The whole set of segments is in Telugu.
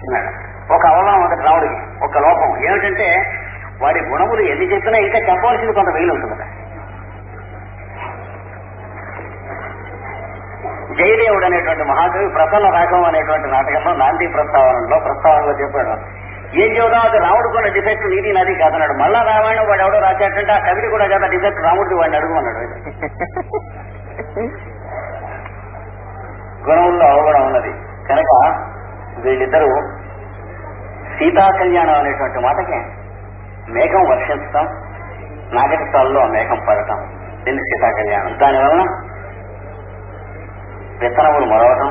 అన్నాడు ఒక అవలం ఒకటి రావుడికి ఒక లోపం. ఏమిటంటే వాడి గుణములు ఎన్ని చెప్పినా ఇంకా చెప్పవలసింది కొంత వెయిల్ ఉంటుంది కదా. జయదేవుడు అనేటువంటి మహాకవి ప్రసన్న రాఘవం అనేటువంటి నాటకంలో నాంది ప్రస్తావనలో ప్రస్తావనలో చెప్పాడు. ఏం చెబుదాం అది రాముడు కూడా డిఫెక్ట్ నీది నాది కాదన్నాడు. మళ్ళా రామాయణం వాడు ఎవడో రాశాడంటే ఆ కవిడి కూడా కదా డిఫెక్ట్ రాముడిది వాడిని అడుగుమన్నాడు. గుణముల్లో అవగుణం ఉన్నది. కనుక వీళ్ళిద్దరూ సీతా కళ్యాణం అనేటువంటి మాటకి మేఘం వర్షించటం నాగరికాల్లో మేఘం పడటం దీన్ని సీతా కళ్యాణం. దానివలన విత్తనములు మొలవటం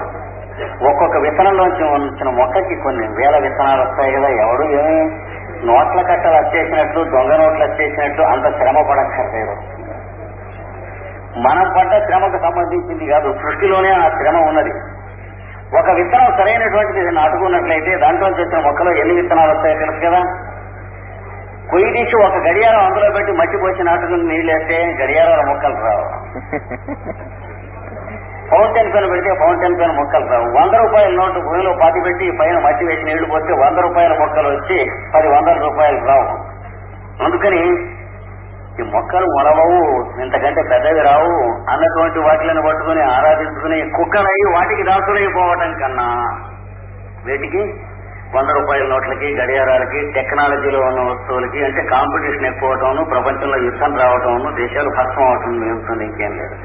ఒక్కొక్క విత్తనంలోంచి వచ్చిన మొక్కకి కొన్ని వేల విత్తనాలు వస్తాయి కదా ఎవడు ఏమి నోట్ల కట్టలు వచ్చేసినట్లు దొంగ నోట్లు వచ్చేసినట్లు అంత శ్రమ పడక్కర్లేదు. మనం పడ్డ శ్రమకు సంబంధించింది కాదు సృష్టిలోనే ఆ శ్రమ ఉన్నది. ఒక విత్తనం సరైనటువంటిది నాటుకున్నట్లయితే దాంట్లో వచ్చిన మొక్కలో ఎన్ని విత్తనాలు వస్తాయో తెలుసు కదా? కొయ్యి తీసి ఒక గడియారం అందులో పెట్టి మట్టి పోసి నాటుకుని నీళ్ళేస్తే గడియారాల మొక్కలు రావు. ఫౌంటైన్ పెన్ పెడితే ఫౌంటైన్ పెన్ మొక్కలు రావు. వంద రూపాయల నోటు భూమిలో పాతి పెట్టి పైన మట్టి వేసి నీళ్ళు పోస్తే వంద రూపాయల మొక్కలు వచ్చి పది వందల రూపాయలు రావు. అందుకని ఈ మొక్కలు మొలవవు ఇంతకంటే పెద్దవి రావు అన్నటువంటి వాటిని పట్టుకుని ఆరాధించుకుని కుక్కలై వాటికి దాసులైపోవటం కన్నా వీటికి వంద రూపాయల నోట్లకి గడియారాలకి టెక్నాలజీలో ఉన్న వస్తువులకి అంటే కాంపిటీషన్ ఎక్కువటం ప్రపంచంలో యుద్ధం రావటం దేశాలు భస్మం అవటం ఇంకేం లేదు.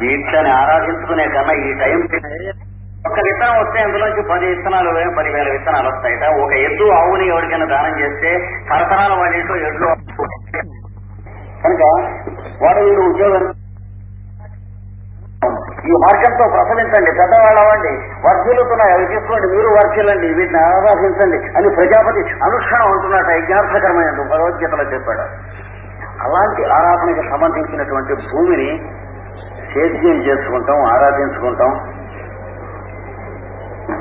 వీటిని ఆరాధించుకునే కన్నా ఈ టైం ఒక విత్తనం వస్తే అందులోంచి పది విత్తనాలు పదివేల విత్తనాలు వస్తాయట. ఒక ఎద్దు ఆవుని ఎవరికైనా దానం చేస్తే తరతరాల వాళ్ళ ఇంట్లో ఎడ్లు కనుక వాడు వీడు ఉద్యోగం ఈ మార్గంతో ప్రసరించండి పెద్దవాళ్ళు అవ్వండి. వర్ధులుతున్నాయి అవి తీసుకోండి. మీరు వర్ధిల్లండి. వీటిని ఆరాధించండి అని ప్రజాపతి అనుక్షణం అంటున్నట్టు యజ్ఞార్థకరమైన భగవద్గీతలో చెప్పాడు. అలాంటి ఆరాధనకి సంబంధించినటువంటి భూమిని సేద్యం చేసుకుంటాం ఆరాధించుకుంటాం.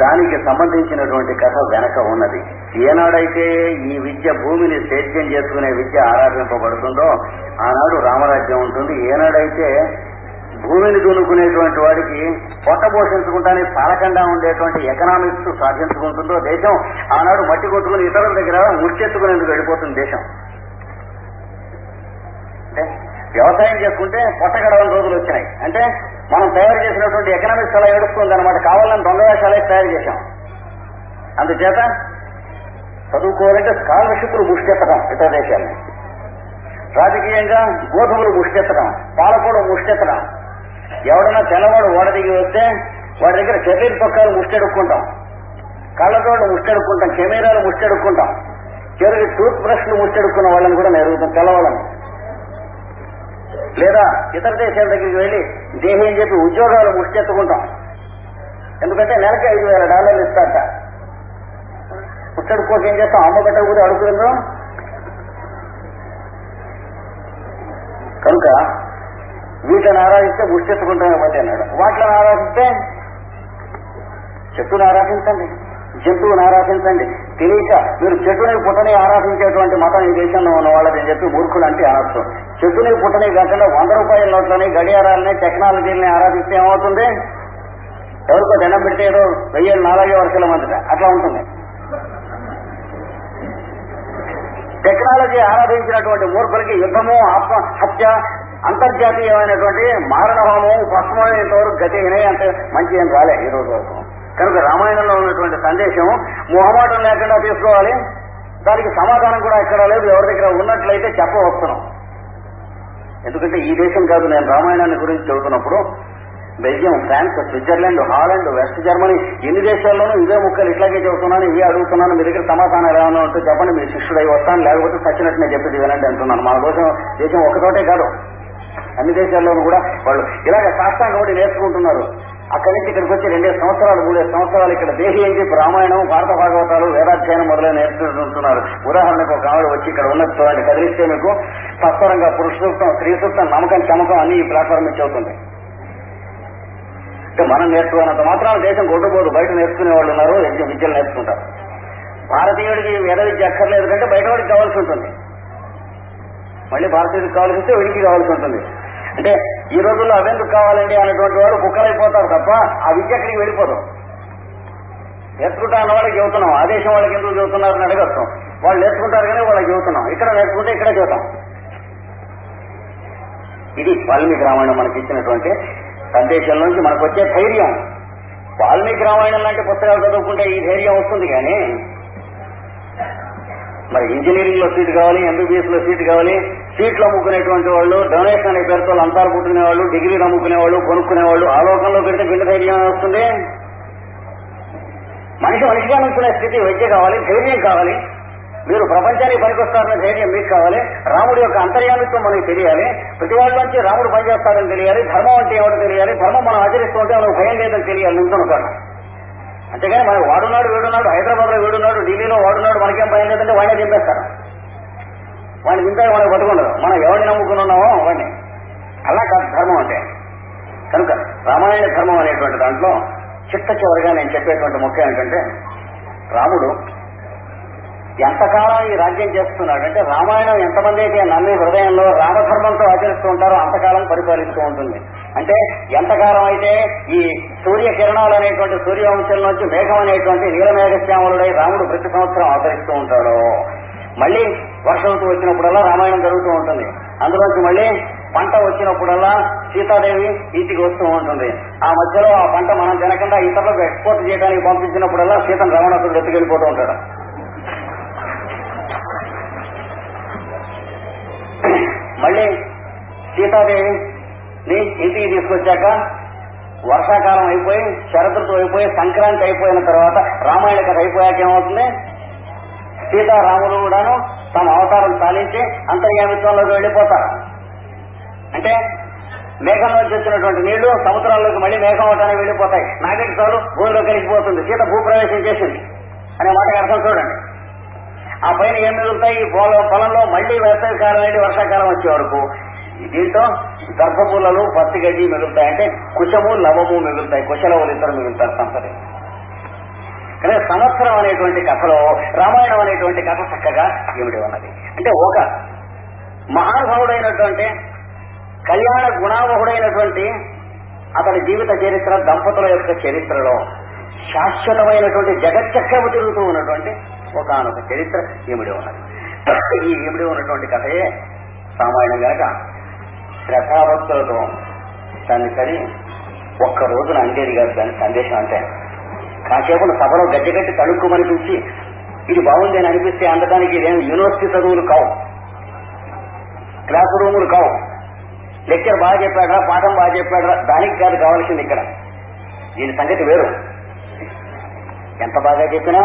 దానికి సంబంధించినటువంటి కథ వెనక ఉన్నది. ఏనాడైతే ఈ విద్య భూమిని సేద్యం చేసుకునే విద్య ఆరాధింపబడుతుందో ఆనాడు రామరాజ్యం ఉంటుంది. ఏనాడైతే భూమిని దున్నుకునేటువంటి వాడికి పొట్ట పోషించుకుంటానికి పాలకుండా ఉండేటువంటి ఎకనామిక్స్ సాధించుకుంటుందో దేశం ఆనాడు మట్టి కొట్టుకుని ఇతరుల దగ్గర ముడిచెత్తుకునేందుకు వెళ్ళిపోతుంది దేశం. అంటే వ్యవసాయం చేసుకుంటే పొట్ట గడవని రోజులు వచ్చినాయి. అంటే మనం తయారు చేసినటువంటి ఎకనామిక్స్ అలా ఏడుస్తుంది అనమాట కావాలని దొంగ వేషాలే తయారు చేశాం. అందుచేత చదువుకోవాలంటే స్కాలర్షిప్లు ముష్టెత్తడం ఇతర దేశాలని రాజకీయంగా గోధుమలు ముష్టెత్తడం పాలకూడ ముష్టెత్తడం ఎవడన్నా తెల్లవాడు ఓడ దిగి వస్తే వాడి దగ్గర చెర్రీల పక్కాలు ముష్టెడుక్కుంటాం. కళ్ళతోడు ముష్టెడుక్కుంటాం కెమెరాలు ముష్టెడుక్కుంటాం. చెరుగు టూత్ బ్రష్లు ముష్టెడుక్కున్న వాళ్ళని కూడా నెరుగుతాం తెల్లవాళ్ళని. లేదా ఇతర దేశాల దగ్గరికి వెళ్ళి దేహం అని చెప్పి ఉద్యోగాలు ముష్టెత్తుకుంటాం. ఎందుకంటే నెలకి ఐదు వేల డాలర్లు ఇస్తారట. ముట్టడుకోక ఏం చేస్తాం? అమ్మ కూడా అడుగుతుందో కనుక వీటిని ఆరాధిస్తే ముష్టెత్తుకుంటామే మధ్య అన్నాడు. వాటిని ఆరాధిస్తే చెట్టును ఆరాధించండి. జంతువుని ఆరాధించండి. తెలియక మీరు చెట్టుని పుట్టని ఆరాధించేటువంటి మతం ఈ దేశంలో ఉన్న వాళ్ళని చెప్పి మూర్ఖులు అంటే అనొచ్చు చెట్టుని పుట్టని కాకుండా వంద రూపాయల నోట్లని గడియారాలని టెక్నాలజీలని ఆరాధిస్తే ఏమవుతుంది? ఎవరికో దండం పెడితే ఏదో వెయ్యి నాలుగే వర్షాల మందిట అట్లా ఉంటుంది. టెక్నాలజీ ఆరాధించినటువంటి మూర్ఖులకి యుద్ధము ఆత్మ హత్య అంతర్జాతీయమైనటువంటి మారణ హోమం భస్మమైనంతవరకు గతి అయినాయి అంటే మంచి ఏం రాలే ఈ రోజు వరకు. కనుక రామాయణంలో ఉన్నటువంటి సందేశం మొహమాటం లేకుండా తీసుకోవాలి. దానికి సమాధానం కూడా ఎక్కడ లేదు ఎవరి దగ్గర ఉన్నట్లయితే చెప్పవస్తున్నాం ఎందుకంటే ఈ దేశం కాదు నేను రామాయణాన్ని గురించి చెబుతున్నప్పుడు Belgium France Switzerland Holland West Germany ఎన్ని దేశాల్లోనూ ఇదే ముక్కలు ఇట్లాగే చెబుతున్నాను ఇవే అడుగుతున్నాను మీ దగ్గర సమాధానం ఏమైనా ఉంటే చెప్పండి మీ శిష్యుడై వస్తాను లేకపోతే సచ్చినట్టు నేను చెప్పేది వినండి అంటున్నాను. మన కోసం దేశం ఒకటోటే కాదు. అన్ని దేశాల్లోనూ కూడా వాళ్ళు ఇలాగ శాస్త్రాన్ని ఒకటి నేర్చుకుంటున్నారు. అక్కడి నుంచి ఇక్కడికి వచ్చి రెండే సంవత్సరాలు మూడే సంవత్సరాలు ఇక్కడ దేహి అని చెప్పి రామాయణం భారత భాగవతాలు వేదాధ్యయనం మొదలైన నేర్చుకుంటున్నారు. ఉదాహరణకు ఒక ఆవిడ వచ్చి ఇక్కడ ఉన్నది చూడండి కదిలిస్తే మీకు సత్వరంగా పురుష సూక్తం స్త్రీ సూక్తం నమ్మకం చమకం అన్ని ఈ ప్లాట్ఫామ్ ఇచ్చి అవుతుంది అంటే మనం నేర్చుకున్నంత మాత్రం దేశం కొట్టుకోదు బయట నేర్చుకునే వాళ్ళు ఉన్నారు విద్యలు నేర్చుకుంటారు. భారతీయుడికి వేద విద్య అక్కర్లేదు కంటే బయట వాడికి కావాల్సి ఉంటుంది. మళ్ళీ భారతీయుడికి కావాల్సి వస్తే వీడికి కావాల్సి ఉంటుంది. అంటే ఈ రోజుల్లో అవెందుకు కావాలండి అనేటువంటి వాడు కుక్కలైపోతారు తప్ప ఆ విద్య అక్కడికి వెళ్ళిపోదు. నేర్చుకుంటా అన్న వాళ్ళకి చెబుతున్నాం. ఆ దేశం వాళ్ళకి ఎందుకు చెబుతున్నారని అడగస్తాం. వాళ్ళు నేర్చుకుంటారు కానీ వాళ్ళకి చెబుతున్నాం. ఇక్కడ నేర్చుకుంటే ఇక్కడ చెబుతాం. ఇది వాల్మీకి రామాయణం మనకి ఇచ్చినటువంటి సందేశం నుంచి మనకు వచ్చే ధైర్యం. వాల్మీకి రామాయణం లాంటి పుస్తకాలు చదువుకుంటే ఈ ధైర్యం వస్తుంది కానీ మరి ఇంజనీరింగ్లో సీట్ కావాలి ఎంబీబీఎస్లో సీట్ కావాలి సీట్లు అమ్ముకునేటువంటి వాళ్ళు డొనేషన్ అనే పేరుతో అంతాలు పుట్టుకునే వాళ్ళు డిగ్రీలు అమ్ముకునే వాళ్ళు కొనుక్కునే వాళ్ళు ఆ లోకంలో పెడితే బిడ్డ ధైర్యం వస్తుంది? మనిషి మనిషిగా అనుకునే స్థితి విద్య కావాలి ధైర్యం కావాలి. మీరు ప్రపంచానికి పనికొస్తారనే ధైర్యం మీకు కావాలి. రాముడి యొక్క అంతర్యామిత్వం మనకి తెలియాలి. ప్రతి వాళ్ళ నుంచి రాముడు పనిచేస్తాడని తెలియాలి. ధర్మం అంటే ఏమిటో కర్మ ధర్మం మనం ఆచరిస్తూ ఉంటే మనకు భయం లేదని తెలియాలి నించున్న కర్మ అంతేగాని మనకు వాడున్నాడు వీడున్నాడు హైదరాబాద్లో వీడున్నాడు ఢిల్లీలో వాడున్నాడు మనకేం భయం లేదంటే వాడిని దింపేస్తారు. వాడిని దింపే మనకు పట్టుకుండదు మనం ఎవరిని నమ్ముకుని ఉన్నామో వాడిని. అలా కాదు ధర్మం అంటే. కనుక రామాయణ ధర్మం అనేటువంటి దాంట్లో చిట్ట చివరిగా నేను చెప్పేటువంటి ముఖ్యం ఏంటంటే రాముడు ఎంతకాలం ఈ రాజ్యం చేస్తున్నాడు అంటే రామాయణం ఎంతమంది అయితే నమ్మి హృదయంలో రామధర్మంతో ఆచరిస్తూ ఉంటారో అంతకాలం పరిపాలిస్తూ ఉంటుంది. అంటే ఎంతకాలం అయితే ఈ సూర్య కిరణాలు అనేటువంటి సూర్యవంశం నుంచి మేఘం అనేటువంటి నీలమేఘశ్యామలుడై రాముడు ప్రతి సంవత్సరం అవతరిస్తూ ఉంటాడు. మళ్ళీ వర్షం ఋతువు వచ్చినప్పుడల్లా రామాయణం జరుగుతూ ఉంటుంది. అందులోంచి మళ్ళీ పంట వచ్చినప్పుడల్లా సీతాదేవి ఇంటికి వస్తూ ఉంటుంది. ఆ మధ్యలో ఆ పంట మనం తినకుండా ఇతరులకు ఎక్స్పోర్ట్ చేయడానికి పంపించినప్పుడల్లా సీతను రావణాసుడు ఎత్తుకెళ్ళిపోతూ ఉంటాడు. మళ్ళీ సీతాదేవి ఇంటికి తీసుకొచ్చాక వర్షాకాలం అయిపోయి శరదృతు అయిపోయి సంక్రాంతి అయిపోయిన తర్వాత రామాయణ కథ అయిపోయాక ఏమవుతుంది? సీతారాములు కూడాను తమ అవతారం సాధించి అంతర్యామిత్వంలోకి వెళ్ళిపోతారు. అంటే మేఘంలోంచి వచ్చినటువంటి నీళ్ళు సముద్రాల్లోకి మళ్ళీ మేఘం అవటానికి వెళ్ళిపోతాయి. నాగరికి చాలు భూమిలో కలిగిపోతుంది సీత భూప్రవేశం చేసింది అనే మాటకి అర్థం చూడండి. ఆ పైన ఏం మిగులుతాయి? ఈ పొలం పొలంలో మళ్ళీ వేసవి కాలం వెళ్ళి వర్షాకాలం వచ్చే వరకు దీంతో గర్భములలో పత్తి గడ్డి మిగులుతాయి అంటే కుశము లవము మిగులుతాయి కుశలవులు ఇద్దరు మిగులుతారు సంపద. కానీ సంవత్సరం అనేటువంటి కథలో రామాయణం అనేటువంటి కథ చక్కగా ఏమిటి ఉన్నది. అంటే ఒక మహానుభావుడైనటువంటి కళ్యాణ గుణావహుడైనటువంటి అతని జీవిత చరిత్ర దంపతుల యొక్క చరిత్రలో శాశ్వతమైనటువంటి జగచ్చక్రము తిరుగుతూ ఉన్నటువంటి ఒకనొక చరిత్ర ఏమిడి ఉన్నది. ఈ ఏమిడి ఉన్నటువంటి కథయే రామాయణం గనక శ్రద్ధాభక్తులతో దాన్ని సరి ఒక్క రోజున అంజేరి గారు దాని సందేశం అంటే కాసేపు సభలో గడ్డగట్టి చూసి ఇది బాగుంది అని అనిపిస్తే అందడానికి ఇదేం యూనివర్సిటీ చదువులు కావు క్లాస్ రూములు కావు. లెక్చర్ బాగా చెప్పాడరా పాఠం బాగా చెప్పాడరా దానికి కాదు కావాల్సింది ఇక్కడ. దీని సంగతి వేరు. ఎంత బాగా చెప్పినా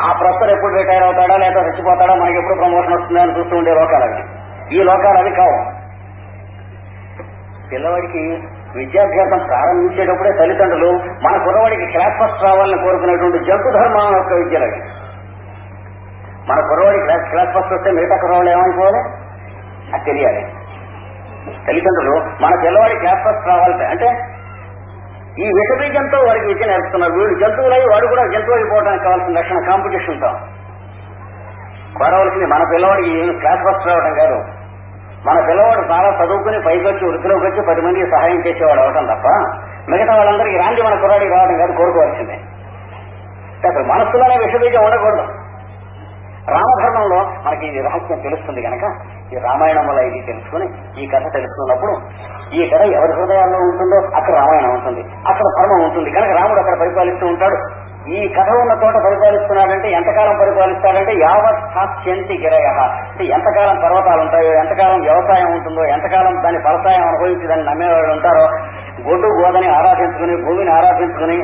ఆ ప్రొఫెసర్ ఎప్పుడు రిటైర్ అవుతాడా లేదా చచ్చిపోతాడా మనకి ఎప్పుడు ప్రమోషన్ వస్తుందా అని చూస్తూ ఉండే లోకాలు అవి. ఈ లోకాలు అవి కావు. పిల్లవాడికి విద్యాభ్యాసం ప్రారంభించేటప్పుడే తల్లిదండ్రులు మన కుర్రవాడికి క్లాస్ ఫస్ట్ రావాలని కోరుకునేటువంటి జంతు ధర్మం యొక్క విద్యలు మన కుర్రవాడికి క్లాస్ క్లాస్ ఫస్ట్ వస్తే మిగతా కుర్రవాళ్ళు ఏమనుకోవాలి? అది తెలియాలి. తల్లిదండ్రులు మన పిల్లవాడి క్లాస్ ఫస్ట్ రావాలి అంటే ఈ విషబీజంతో వాడికి విద్య నేర్పుతున్నారు. వీడు జంతువులై వాడు కూడా జంతువు అయిపోవడానికి కావాల్సిన లక్షణ కాంపిటీషన్తో కోరవలసింది మన పిల్లవాడికి క్లాస్ ఫస్ట్ రావడం కాదు. మన పిల్లవాడు చాలా చదువుకుని పైకి వచ్చి వృత్తిలోకి వచ్చి పది మందికి సహాయం చేసేవాడు అవటం తప్ప మిగతా వాళ్ళందరికీ రాంది మన కుర్రాడికి రావడం కాదు కోరుకోవాల్సిందే. అసలు మనస్సులోనే విషబీజం ఉండకూడదు. రామధర్మంలో మనకి ఈ రహస్యం తెలుస్తుంది కనుక ఈ రామాయణం వల్ల ఇది తెలుసుకుని ఈ కథ తెలుసుకున్నప్పుడు ఈ కథ ఎవరి హృదయాల్లో ఉంటుందో అక్కడ రామాయణం ఉంటుంది అక్కడ ధర్మం ఉంటుంది. కనుక రాముడు అక్కడ పరిపాలిస్తూ ఉంటాడు ఈ కథ ఉన్న చోట పరిపాలిస్తున్నాడంటే ఎంతకాలం పరిపాలిస్తాడంటే యావత్ స్థాస్యంతి గిరయ. అంటే ఎంతకాలం పర్వతాలు ఉంటాయో ఎంతకాలం వ్యవసాయం ఉంటుందో ఎంతకాలం దాని ఫలసాయం అనుభవించి దాన్ని నమ్మేవాళ్ళు ఉంటారో గొడ్డు గోదని ఆరాధించుకుని భూమిని ఆరాధించుకుని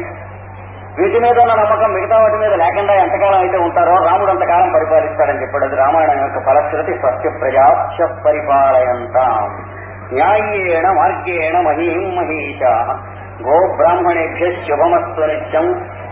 వీటి మీద ఉన్న నమ్మకం మిగతా వాటి మీద లేకుండా ఎంతకాలం అయితే ఉంటారో రాముడు అంతకాలం పరిపాలిస్తాడని చెప్పాడు. అది రామాయణం యొక్క ఫలశ్రుతి స్వస్య ప్రజాభ్య పరిపాలయంతాం. న్యాయేణ మార్గేణ మహీం మహీష. గో బ్రాహ్మణేభ్య శుభమస్వ నిత్యం.